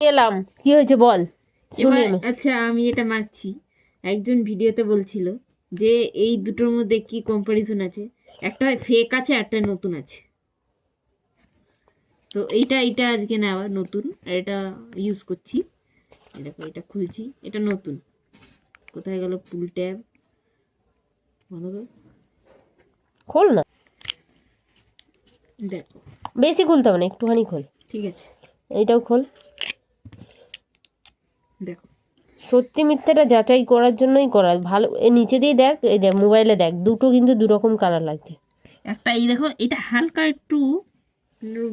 এলাম। কি হয়েছে বল? শুনি আচ্ছা আমি এটা মাখছি একজন ভিডিওতে বলছিল যে এই দুটোর মধ্যে কি কম্পারিজন আছে? একটা ফেক আছে একটা নতুন আছে। তো এইটা এটা আজকে নেওয়া নতুন আর এটা ইউজ করছি। এটা এটা খুলছি এটা নতুন। কোথায় গেল পুল ট্যাব। খোল না। দেখো। বেশি খুলতে হবে না একটুখানি খোল। ঠিক আছে। এইটাও খোল। দেখো। সত্যি মিথ্যাটা যাচাই করার জন্যই করা। ভালো নিচে দিয়ে দেখ এই দেখ মোবাইলে দেখ দুটো কিন্তু দুরকম কালার লাগছে। একটা এই দেখো এটা হালকা একটু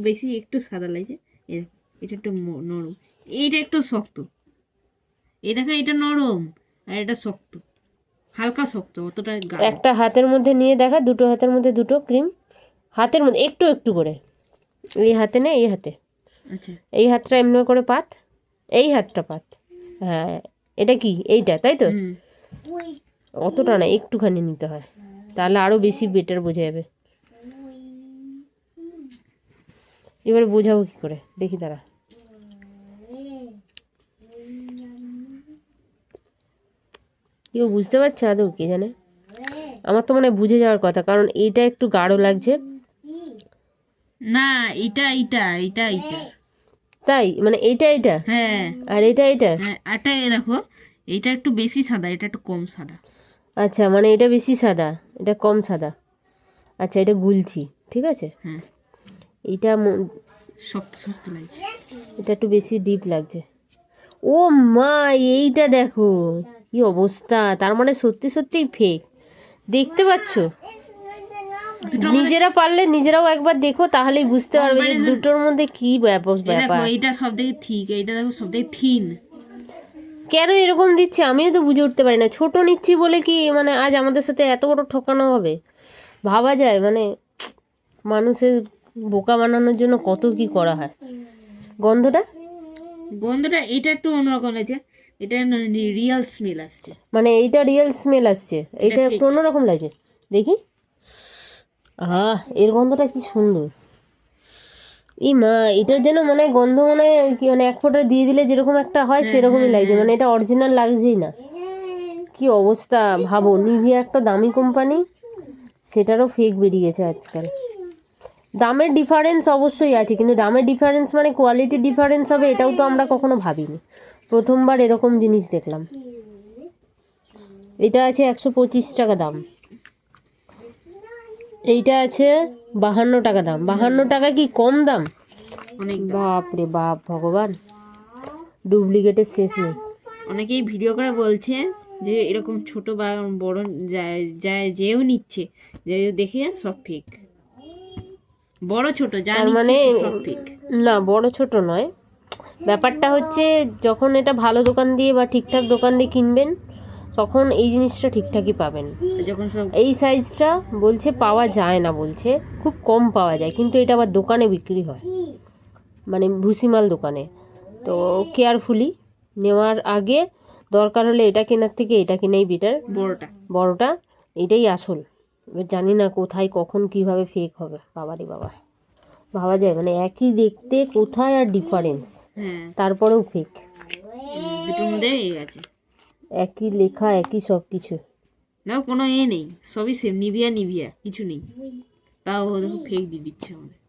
বেশি একটু সাদা লাগছে। এই দেখো, এটা একটু নরম। এইটা একটু শক্ত। এই দেখো এটা নরম আর এটা শক্ত। হালকা শক্ত অতটা একটা হাতের মধ্যে নিয়ে দেখা দুটো হাতের মধ্যে দুটো ক্রিম হাতের মধ্যে একটু একটু করে। এই হাতে নে এই হাতে। আচ্ছা। এই হাতটা এমনি করে পাত এই হাতটা পাত। হ্যাঁ এটা কি? এইটা তাই তো? অতটা না একটুখানি নিতে হয়। তাহলে আরও বেশি বেটার বোঝা যাবে। এবার বোঝাবো কি করে? দেখি তারা। কেউ বুঝতে পারছে আদৌ কে জানে? আমার তো মনে বুঝে যাওয়ার কথা কারণ এইটা একটু গাঢ় লাগছে। না এটা এটা এটা এটা তাই? মানে এইটা এইটা? হ্যাঁ। আর এটা এটা হ্যাঁ এটা দেখো এটা একটু বেশি সাদা এটা একটু কম সাদা। আচ্ছা মানে এটা বেশি সাদা এটা কম সাদা। আচ্ছা এটা গুলছি ঠিক আছে? হ্যাঁ। এইটা ম- শক্ত শক্ত লাগছে। এটা একটু বেশি ডিপ লাগছে। ও মা এইটা দেখো কি অবস্থা? তার মানে সত্যি সত্যিই ফেক দেখতে পাচ্ছ? নিজেরা পারলে নিজেরাও একবার দেখো তাহলেই বুঝতে পারবে যে দুটোর মধ্যে কি দেখো ব্যাপার। এইটা সব থেকে ঠিক এইটা দেখো সব থেকে থিন। কেন এরকম দিচ্ছে? আমিও তো বুঝে উঠতে পারি না। ছোট নিচ্ছি বলে কি মানে আজ আমাদের সাথে এত বড় ঠকানো হবে? ভাবা যায় মানে মানুষের বোকা বানানোর জন্য কত কি করা হয়। গন্ধটা? গন্ধটা এটা একটু অন্যরকম লাগছে এটা রিয়াল স্মেল আসছে। মানে এইটা রিয়েল স্মেল আসছে। এইটা একটু অন্যরকম লাগছে। দেখি। আহ এর গন্ধটা কি সুন্দর। ই মা এটার যেন মানে গন্ধ মানে কি মানে এক ফোঁটা দিয়ে দিলে যেরকম একটা হয় সেরকমই লাগছে। মানে এটা অরিজিনাল লাগছেই না। কি অবস্থা ভাবো নিভিয়া একটা দামি কোম্পানি সেটারও ফেক বেরিয়েছে আজকাল। দামের ডিফারেন্স অবশ্যই আছে কিন্তু দামের ডিফারেন্স মানে কোয়ালিটি ডিফারেন্স হবে এটাও তো আমরা কখনো ভাবিনি। প্রথমবার এরকম জিনিস দেখলাম। এটা আছে একশো পঁচিশ টাকা দাম। এইটা আছে বাহান্ন টাকা দাম। বাহান্ন টাকা কি কম দাম? অনেক বাপ রে বাপ ভগবান। ডুপ্লিকেটের শেষ নেই। অনেকেই ভিডিও করে বলছে যে এরকম ছোট বা বড় যায় যায় যেও নিচ্ছে। যে দেখে সব ফেক বড় ছোট যা মানে না বড় ছোট নয়। ব্যাপারটা হচ্ছে যখন এটা ভালো দোকান দিয়ে বা ঠিকঠাক দোকান দিয়ে কিনবেন তখন এই জিনিসটা ঠিকঠাকই পাবেন। যখন এই সাইজটা বলছে পাওয়া যায় না বলছে খুব কম পাওয়া যায় কিন্তু এটা আবার দোকানে বিক্রি হয়। মানে ভুসিমাল দোকানে। তো কেয়ারফুলি নেওয়ার আগে দরকার হলে এটা কেনার থেকে এটা কেনাই বেটার বড়টা। বড়টা এটাই আসল। এবার জানি না কোথায় কখন কীভাবে ফেক হবে। বাবারে বাবা। ভাবা যায় মানে একই দেখতে কোথায় আর ডিফারেন্স হ্যাঁ। তারপরেও ফেক দুটোর মধ্যে আছে একই লেখা, একই সব কিছু না, কোনো এ নেই। সবই সেম নিভিয়া নিভিয়া। কিছু নেই। তাও দেখো ফেক দিয়ে দিচ্ছে আমাদের।